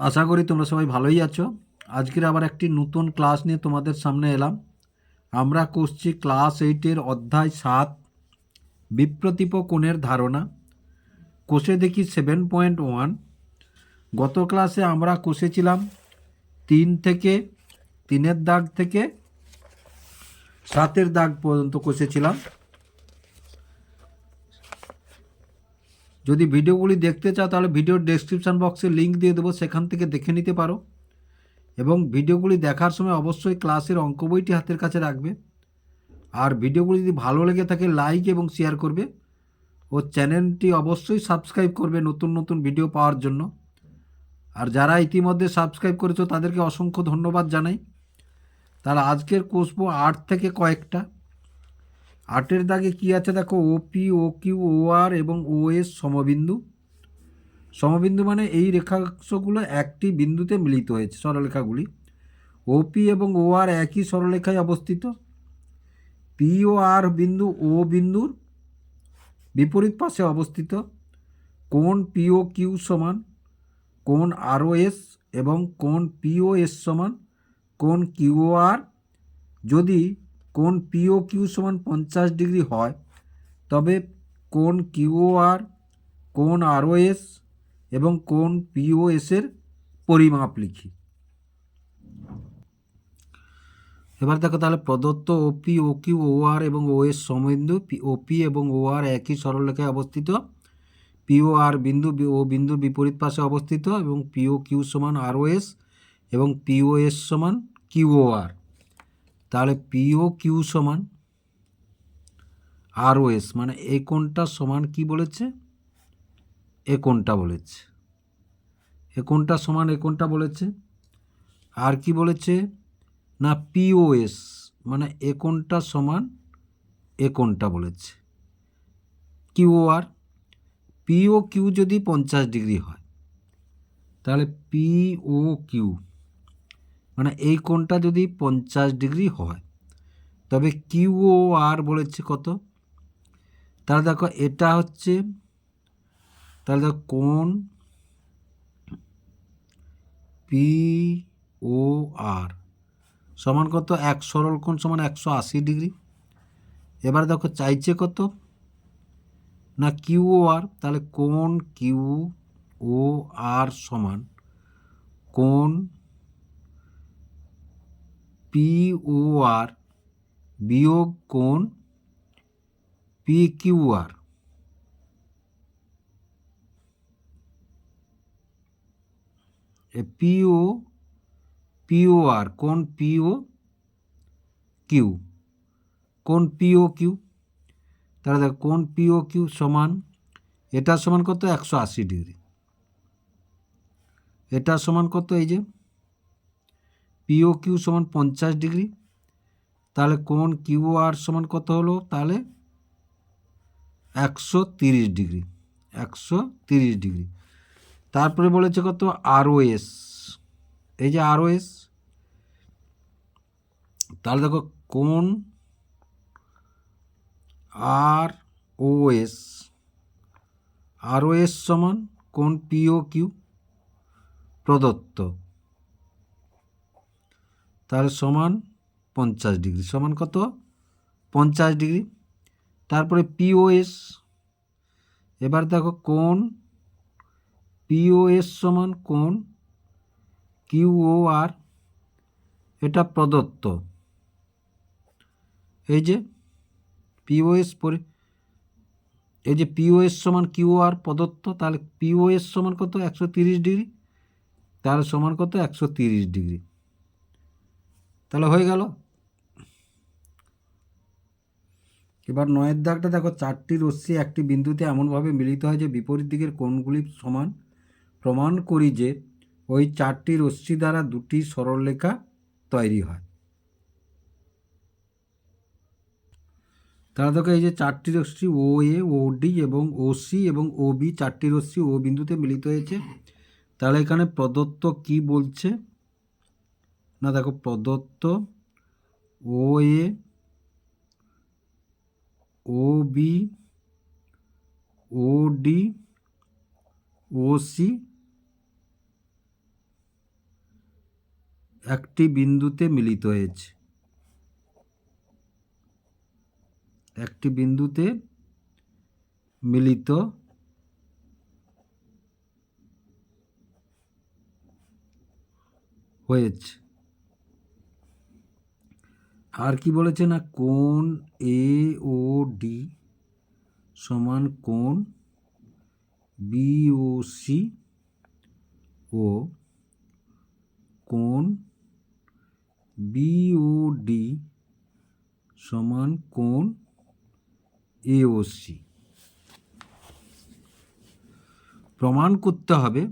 আশা করি তোমরা সবাই ভালোই আছো। আজকের আবার একটি নতুন ক্লাস নিয়ে তোমাদের সামনে এলাম। আমরা করছি ক্লাস এইটের অধ্যায় সাত, বিপ্রতীপ কোণের ধারণা। কোষে দেখি সেভেন পয়েন্ট ওয়ান গত ক্লাসে আমরা কষেছিলাম তিন থেকে, তিনের দাগ থেকে সাতের দাগ পর্যন্ত কষেছিলাম। যদি ভিডিওগুলি দেখতে চাও, তাহলে ভিডিওর ডেসক্রিপশান বক্সে লিঙ্ক দিয়ে দেবো, সেখান থেকে দেখে নিতে পারো। এবং ভিডিওগুলি দেখার সময় অবশ্যই ক্লাসের অঙ্ক বইটি হাতের কাছে রাখবে। আর ভিডিওগুলি যদি ভালো লেগে থাকে লাইক এবং শেয়ার করবে। ও চ্যানেলটি অবশ্যই সাবস্ক্রাইব করবে নতুন নতুন ভিডিও পাওয়ার জন্য। আর যারা ইতিমধ্যে সাবস্ক্রাইব করেছ, তাদেরকে অসংখ্য ধন্যবাদ জানাই। তাহলে আজকের কষবো আট থেকে কয়েকটা। আটের দাগে কি আছে দেখো? ও, পি, ও, কিউ, ও, আর এবং ও এস সমবিন্দু। সমবিন্দু মানে এই রেখাংশগুলো একটি বিন্দুতে মিলিত হয়েছে সরলরেখাগুলি। ওপি এবং ও, আর একই সরলরেখায় অবস্থিত। পি, ও, আর বিন্দু ও বিন্দুর বিপরীত পাশে অবস্থিত। কোণ পিও কিউ সমান, কোণ আরও এস এবং কোণ পিও এস সমান কোন কিউ আর। যদি কোণ পিও কিউ সমান পঞ্চাশ ডিগ্রি হয়? তবে কোন কিউ আর কোণ আরও এস এবং কোন পিও এসের পরিমাপ লিখি। এবার দেখো তাহলে প্রদত্ত ওপি ও কিউ ও আর এবং ও এস সমবিন্দু ওপি এবং ও আর একই সরলরেখায় অবস্থিত। পিও আর বিন্দু ও বিন্দুর বিপরীত পাশে অবস্থিত এবং পিও কিউ সমান আর ও এস এবং পিও এস সমান কিউ ও আর তাহলে পিও কিউ সমান আর এস মানে এই কোনটা সমান কি বলেছে? এ কোনটা বলেছে। এ কোনটা সমান এ কোনটা বলেছে। আর কি বলেছে? না পিওএস মানে এ কোনটা সমান এ কোনটা বলেছে। কিউ আর পিও কিউ যদি পঞ্চাশ ডিগ্রি হয়, তাহলে পিও কিউ মানে এই কোণটা যদি পঞ্চাশ ডিগ্রি হয়, তবে কিউ ও আর বলেছে কত? তাহলে দেখো এটা হচ্ছে, তাহলে দেখো কোণ পি ও আর সমান কত? এক সরল কোণ সমান একশো আশি ডিগ্রি। এবার দেখো চাইছে কত? না কিউ ও আর, তাহলে কোণ কিউ ও আর সমান কোণ পি ও আর বিয়োগ কোণ পি কিউ আর পিও পিও আর কোন পিও কিউ কোন পিও কিউ তাহলে দেখ কোন পিও কিউ সমান, এটা সমান কত? একশো আশি ডিগ্রি। এটা সমান কত? এই যে পিও কিউ সমান পঞ্চাশ ডিগ্রি। তাহলে কোন কিউ আর সমান কত হলো? তাহলে একশো তিরিশ ডিগ্রি, একশো তিরিশ ডিগ্রি। তারপরে বলেছে কত? আরওএস এই যে আরওএস তাহলে দেখো কোন আর ওএস আরওএস সমান কোন পিও কিউ প্রদত্ত। তাহলে সমান পঞ্চাশ ডিগ্রি। সমান কত? পঞ্চাশ ডিগ্রি। তারপরে পিওএস এবার দেখো কোন পিওএস সমান কোন কিউ ও আর এটা প্রদত্ত। এই যে পিওএস পরি, এই যে পিওএস সমান কিউ আর প্রদত্ত, তাহলে পিওএস সমান কত? একশো তিরিশ ডিগ্রি। তাহলে সমান কত? একশো তিরিশ ডিগ্রি। তাহলে হয়ে গেল। এবার নয়ের দাগটা দেখো, চারটি রশ্মি একটি বিন্দুতে এমনভাবে মিলিত হয় যে বিপরীত দিকের কোণগুলি সমান। প্রমাণ করি যে ওই চারটি রশ্মি দ্বারা দুটি সরলরেখা তৈরি হয়। তারা দেখো, এই যে চারটি রশ্মি ও এ, ও ডি এবং ও সি এবং ও বি, চারটি রশ্মি ও বিন্দুতে মিলিত হয়েছে। তাহলে এখানে প্রদত্ত কি বলছে? না, দেখো প্রদত্ত O A O B O D O C একটি বিন্দুতে মিলিত হয়েছে। একটি বিন্দুতে মিলিত হয়েছে। আর কি বলেছে না? কোন এ ও ডি সমান কোণ বিওসি ও কোণ বিওডি সমান কোণ এওসি প্রমাণ করতে হবে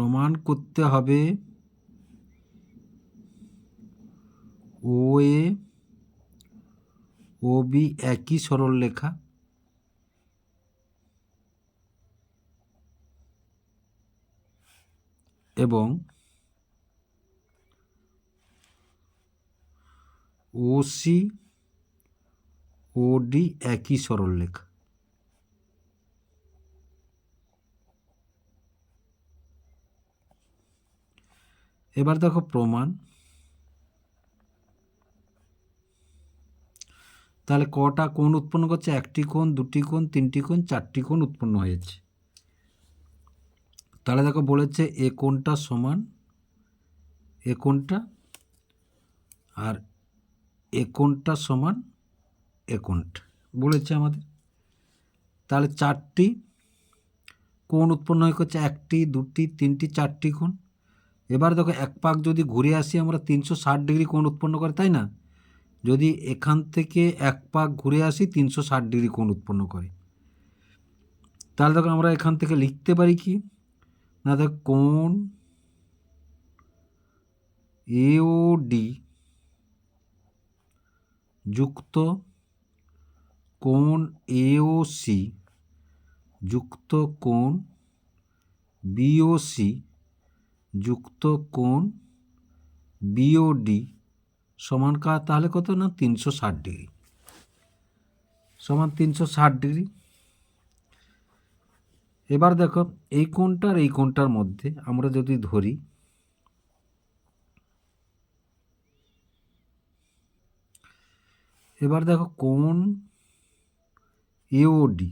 প্রমাণ করতে হবে। ও এ ও বি একই সরল লেখা। এবং ও সি ও ডি একই সরল এবার দেখো প্রমাণ। তাহলে কটা কোণ উৎপন্ন করছে? একটি কোণ, দুটি কোণ, তিনটি কোণ, চারটি কোণ উৎপন্ন হয়েছে। তাহলে দেখো বলেছে এ কোণটা সমান, এ কোণটা, আর এ কোণটা সমান, এ কোণটা। বলেছে আমাদের। তাহলে চারটি কোণ উৎপন্ন হয়ে করছে, একটি, দুটি, তিনটি, চারটি কোণ। এবার দেখো এক পাক যদি ঘুরে আসি আমরা তিনশো ষাট ডিগ্রি কোণ উৎপন্ন করে, তাই না? যদি এখান থেকে এক পাক ঘুরে আসি তিনশো ষাট ডিগ্রি কোণ উৎপন্ন করে। তাহলে দেখো আমরা এখান থেকে লিখতে পারি কি? না, দেখ কোণ এও ডি যুক্ত কোণ এও সি যুক্ত কোণ বিওসি যুক্ত কোণ বিওডি সমান কা, তাহলে কত না? তিনশো ষাট ডিগ্রি। সমান তিনশো ষাট ডিগ্রি। এবার দেখো, এই কোণটার এই কোণটার মধ্যে আমরা যদি ধরি, এবার দেখো কোণ এওডি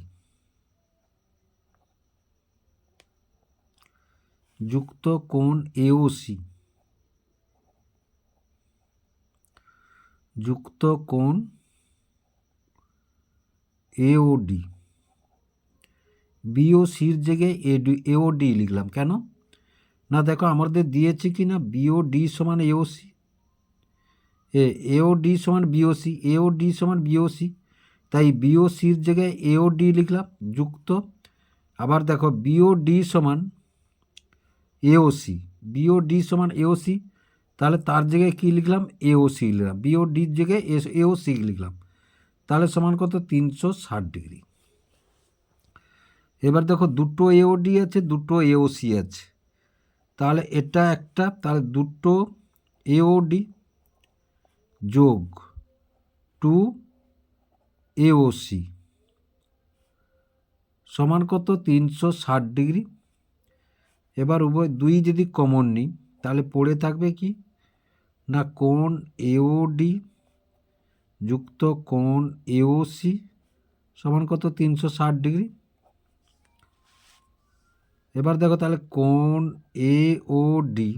যুক্ত কোণ এওসি যুক্ত কোণ এওডি বিওসির জায়গায় এডি এওডি লিখলাম। কেন? না, দেখো, আমাদের দিয়েছে কি না? বিওডি সমান এওসি এ এওডি সমান বিওসি এওডি সমান বিওসি তাই বিওসির জায়গায় এওডি লিখলাম, যুক্ত। আবার দেখো বিওডি সমান এওসি বিওডি সমান এওসি তাহলে তার জায়গায় কী লিখলাম? এওসি লিখলাম। বিওডির জায়গায় এওসি লিখলাম। তাহলে সমান কত? তিনশো ষাট ডিগ্রি। এবার দেখো দুটো এওডি আছে, দুটো এওসি আছে। তাহলে এটা একটা, তাহলে দুটো এওডি যোগ টু এওসি সমান কত? তিনশো ষাট ডিগ্রি। এবার উভয় দুই যদি কমন নিই, তাহলে পড়ে থাকবে কি? না, কোণ এওডি যুক্ত কোণ এওসি সমান কত? তিনশো ষাট ডিগ্রি। এবার দেখো তাহলে কোণ এ ও ডি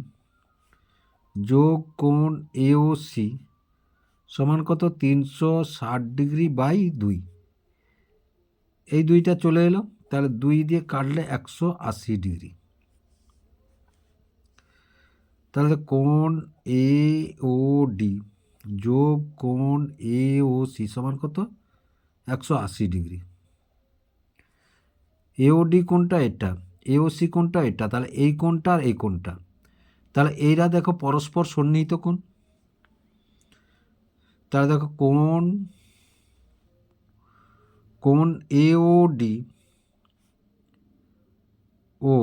যোগ কোণ এওসি সমান কত? তিনশো ষাট ডিগ্রি বাই দুই। এই দুইটা চলে এলো, তাহলে দুই দিয়ে কাটলে একশো আশি ডিগ্রি। তাহলে কোণ এ ও ডি যোগ কোণ এ ও সি সমান কত? একশো আশি ডিগ্রি। এওডি কোনটা এটা এওসি কোনটা এটা, তাহলে এই কোনটা আর এই কোনটা তাহলে এইরা দেখো পরস্পর সন্নিহিত কোণ। তাহলে দেখো কোণ কোণ এওডি ও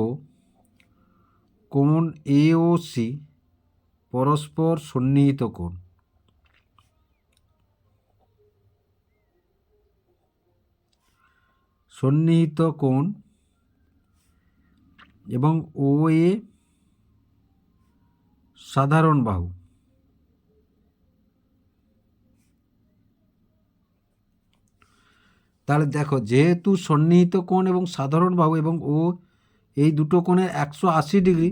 কোণ এওসি পরস্পর সন্নিহিত কোণ। সন্নিহিত কোণ এবং ও এ সাধারণ বাহু। তাহলে দেখো, যেহেতু সন্নিহিত কোণ এবং সাধারণ বাহু এবং ও এই দুটো কোণের একশো আশি ডিগ্রি,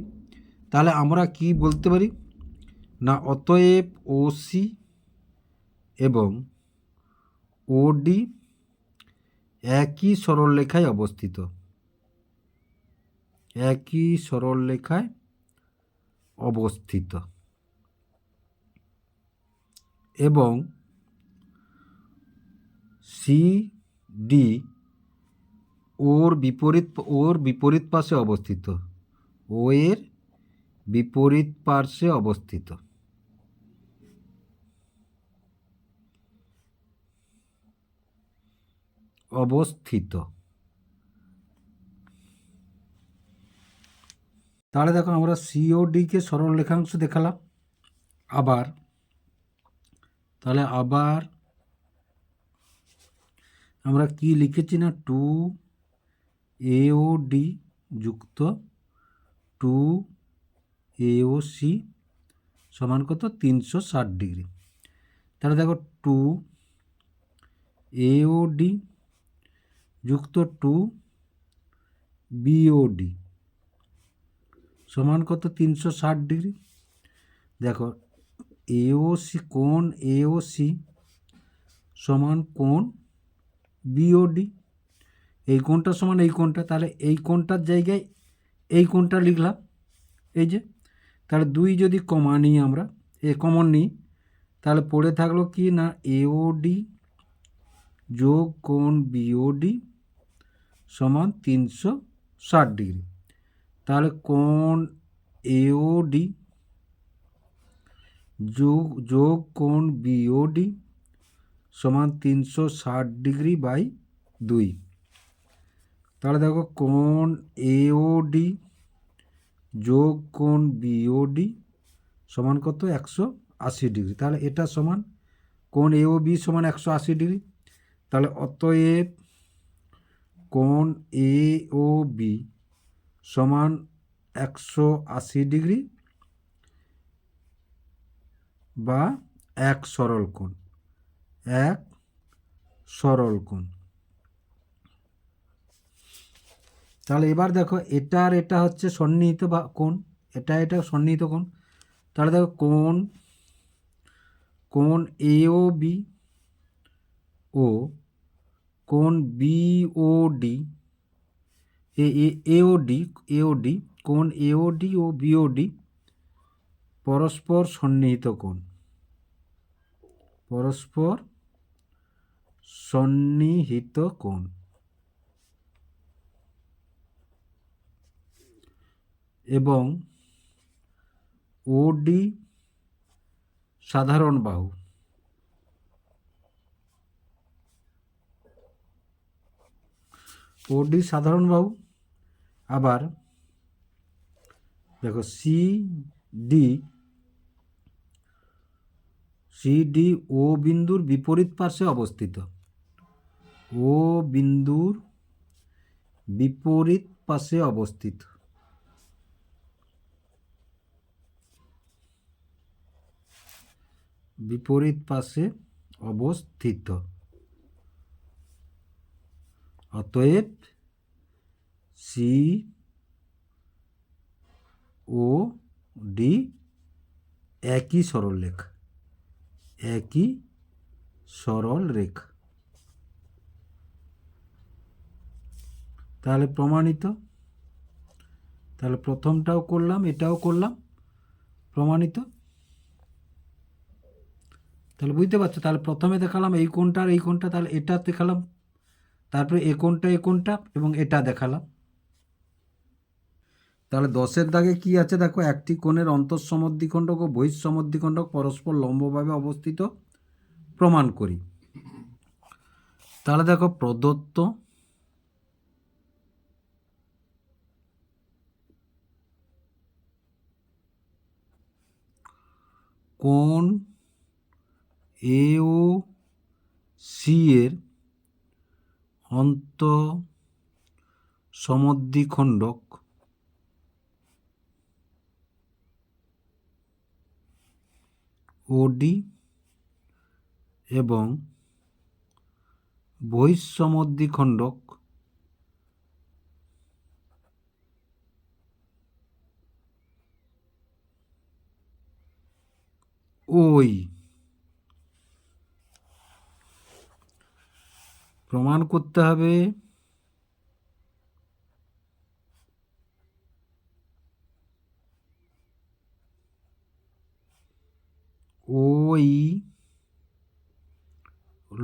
তাহলে আমরা কি বলতে পারি? না, অতএব ওসি এবং ওডি একই সরলরেখায় অবস্থিত। একই সরলরেখায় অবস্থিত। এবং সি ডি ওর বিপরীত ওর বিপরীত পাশে অবস্থিত। ও এর বিপরীত পার্শ্বে অবস্থিত। অবস্থিত। তাহলে দেখো আমরা সিওডিকে সরল রেখাংশ দেখালাম। আবার, তাহলে আবার আমরা কি লিখেছি না? টু এও ডি যুক্ত টু এও সি সমান কত? তিনশো ষাট ডিগ্রি। তাহলে দেখো টু এও ডি যুক্ত টু বিওডি সমান কত? তিনশো ষাট ডিগ্রি। দেখো এওসি কোণ এওসি সমান কোণ বিওডি এই কোণটা সমান এই কোণটা, তাহলে এই কোণটার জায়গায় এই কোণটা লিখলাম, এই যে, তাহলে দুই যদি কমা নিই আমরা, এ কমন নিই, তাহলে পড়ে থাকল কি না এওডি যোগ কোণ বিওডি সমান তিনশো ষাট ডিগ্রি। তাহলে কোণ এওডি যোগ যোগ কোণ বিওডি সমান তিনশো ষাট ডিগ্রি বাই দুই। তাহলে দেখো কোণ এওডি যোগ কোণ বিওডি সমান কত? একশো আশি ডিগ্রি। তাহলে এটা সমান কোন এও বি সমান একশো আশি ডিগ্রি। তাহলে অতএব কোন এ ও বি সমান একশো আশি ডিগ্রি বা এক সরল কোণ, এক সরল কোণ। তাহলে এবার দেখো, এটা আর এটা হচ্ছে সন্নিহিত বা কোণ? এটা এটা সন্নিহিত কোণ? তাহলে দেখো, কোণ কোণ এ ও বি ও, কোণ বিওডি এওডি এওডি কোণ এওডি ও বিওডি পরস্পর সন্নিহিত কোণ। পরস্পর সন্নিহিত কোণ। এবং ওডি সাধারণ বাহু। ওডি সাধারণ বাহু, আবার দেখো C D C D O বিন্দুর বিপরীত পার্শ্বে অবস্থিত। ও বিন্দুর বিপরীত পাশে অবস্থিত। বিপরীত পাশে অবস্থিত। অতএব সি ও ডি একই সরল রেখা একই সরল রেখা তাহলে প্রমাণিত? তাহলে প্রথমটাও করলাম, এটাও করলাম, প্রমাণিত? তাহলে বুঝতে পারছ? তাহলে প্রথমে দেখালাম এই কোনটা আর এই কোনটা তাহলে এটা দেখালাম। তারপরে এ কোনটা এ কোনটা এবং এটা দেখালাম। তাহলে দশের দাগে কি আছে দেখো? একটি কোণের অন্তঃসমদ্বিখণ্ডক ও বহিঃসমদ্বিখণ্ডক পরস্পর লম্বভাবে অবস্থিত। প্রমাণ করি। তাহলে দেখো, প্রদত্ত কোণ এ ও সি এর অন্ত সমদ্বিখণ্ডক ওডি এবং বহিঃসমদ্বিখণ্ডক ওই প্রমাণ করতে হবে। ওই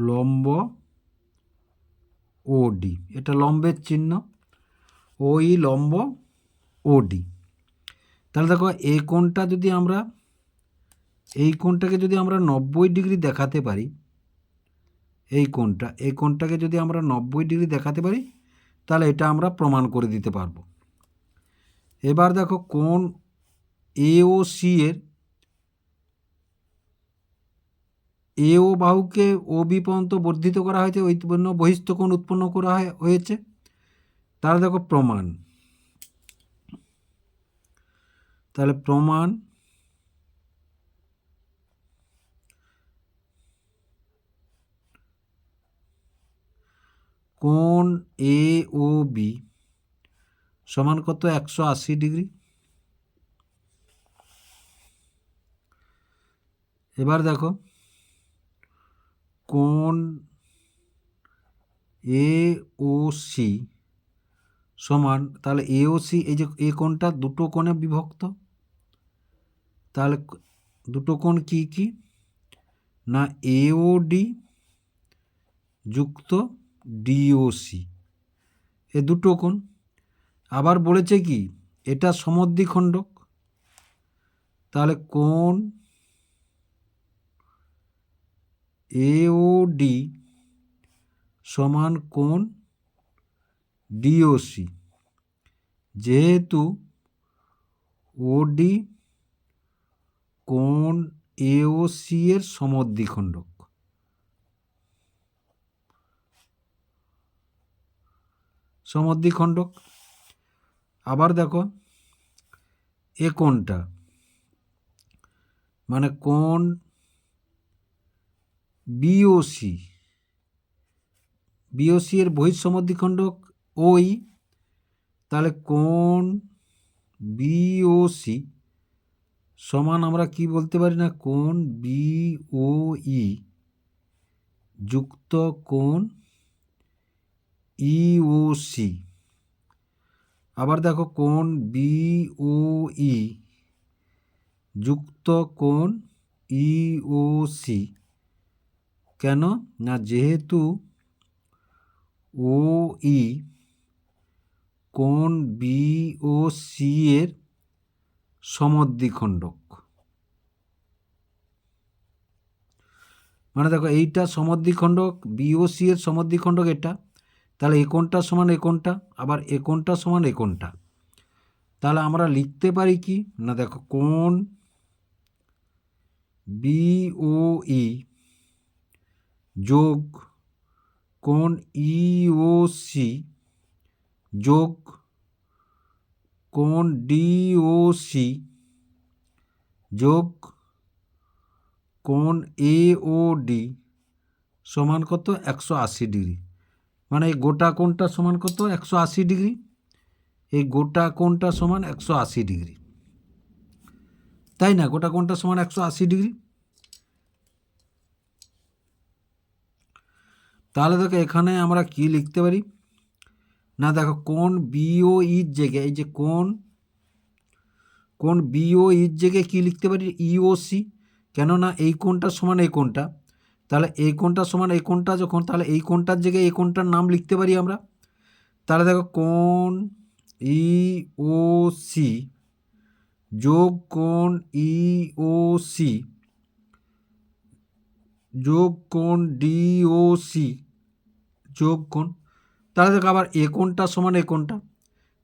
লম্ব ওডি এটা লম্বের চিহ্ন। ওই লম্ব ওডি তাহলে দেখো, এই কোণটা যদি আমরা, এই কোণটাকে যদি আমরা নব্বই ডিগ্রি দেখাতে পারি এই কোণটা, এই কোণটাকে যদি আমরা নব্বই ডিগ্রি দেখাতে পারি, তাহলে এটা আমরা প্রমাণ করে দিতে পারব। এবার দেখো কোণ এ ও সি এর এ ও বাহুকে ও বি পর্যন্ত বর্ধিত করা হয়েছে, ওই জন্য কোণ উৎপন্ন করা হয়- হয়েছে। তাহলে দেখো প্রমাণ। তাহলে প্রমাণ কোণ এ ও বি সমান কত? একশো আশি ডিগ্রি। এবার দেখো, কোণ এ ও সি সমান, তাহলে এ ও সি এই যে এ কোণটা দুটো কোণে বিভক্ত, তাহলে দুটো কোণ কি কি? না এ ও ডি যুক্ত ডিওসি এ দুটো কোণ। আবার বলেছে কি, এটা সমদ্বিখণ্ডক তাহলে কোণ এ ও ডি সমান কোণ ডিওসি যেহেতু ওডি কোণ এ ও সি এর সমদ্বিখণ্ডক সমদ্বিখণ্ডক আবার দেখো, এ কোনটা মানে কোণ বিওসি বিওসি এর বহিঃসমদ্বিখণ্ডক ওই। তাহলে কোণ বিওসি সমান আমরা কি বলতে পারি না? কোণ বিওই যুক্ত কোণ ইওসি আবার দেখো কোণ বিওই যুক্ত কোণ ইওসি কেন? না, যেহেতু ও ই কোণ বি ও সি এর সমদ্বিখণ্ডক। মানে দেখো এইটা সমদ্বিখণ্ডক বি ও সি এর সমদ্বিখণ্ডক এটা। তাহলে এ কোণটা সমান এ কোণটা, আবার এ কোনটা সমান এ কোণটা। তাহলে আমরা লিখতে পারি কি? না দেখো কোন বি ও ই যোগ কোণ ইওসি যোগ কোণ ডিওসি যোগ কোণ এওডি সমান কত? একশো আশি ডিগ্রি। মানে এই গোটা কোণটা সমান কত? একশো আশি ডিগ্রি। এই গোটা কোণটা সমান একশো আশি ডিগ্রি। তাই না? গোটা কোণটা সমান একশো আশি ডিগ্রি। তাহলে দেখো এখানে আমরা কি লিখতে পারি? না, দেখো কোন বিও ইর জায়গায় এই যে কোন কোন বিও ইর জায়গায় কী লিখতে পারি? ইওসি। কেননা এই কোণটা সমান এই কোণটা। তাহলে এই কোণটা সমান এই কোণটা যখন, তাহলে এই কোণটার জায়গায় এই কোণটার নাম লিখতে পারি আমরা। তাহলে দেখো কোণ সি যোগ কোণ সি যোগ কোণ সি যোগ কোণ। তাহলে দেখো আবার এ কোণটা সমান এ কোণটা।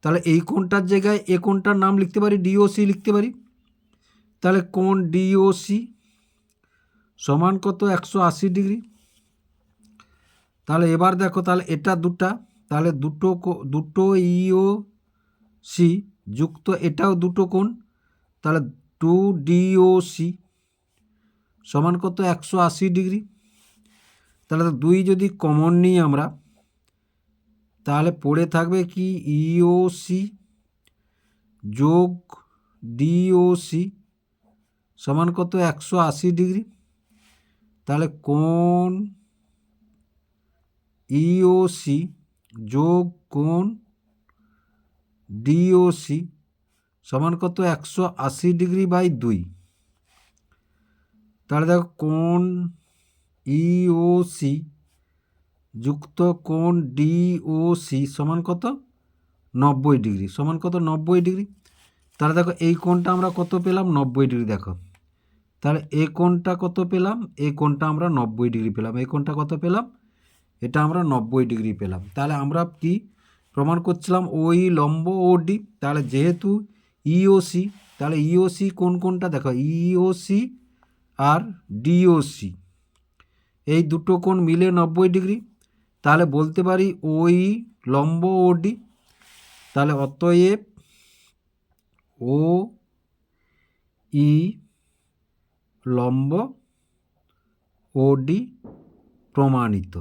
তাহলে এই কোণটার জায়গায় এ কোণটার নাম লিখতে পারি ডিওসি লিখতে পারি। তাহলে কোণ ডিওসি সমান কত? একশো আশি ডিগ্রি। তাহলে এবার দেখো, তাহলে এটা দুটা, তাহলে দুটো দুটো ইও সি যুক্ত এটাও দুটো কোণ, তাহলে টু ডিও সি সমান কত? একশো আশি ডিগ্রি। তাহলে দুই যদি কমন নিই আমরা, তাহলে পড়ে থাকবে কি? ইও সি যোগ ডিও সি সমান কত? একশো আশি ডিগ্রি। তাহলে কোণ ইওসি যোগ কোন ডিওসি সমান কত একশো আশি ডিগ্রি বাই দুই? তাহলে দেখো কোণ ইওসি যুক্ত কোণ ডিওসি সমান কত? নব্বই ডিগ্রি। সমান কত? নব্বই ডিগ্রি। তাহলে দেখো এই কোণটা আমরা কত পেলাম? নব্বই ডিগ্রি। দেখো। তাহলে এ কোণটা কত পেলাম? এই কোণটা আমরা নব্বই ডিগ্রি পেলাম। এই কোণটা কত পেলাম? এটা আমরা নব্বই ডিগ্রি পেলাম। তাহলে আমরা কি প্রমাণ করছিলাম? ওই লম্ব, ও ডি। তাহলে যেহেতু ইওসি তাহলে ইওসি কোন কোনটা দেখো ইওসি আর ডিওসি এই দুটো কোণ মিলে নব্বই ডিগ্রি। তাহলে বলতে পারি ওই লম্ব, ও ডি। তাহলে অতএব ও ই লম্ব ও ডি প্রমাণিত।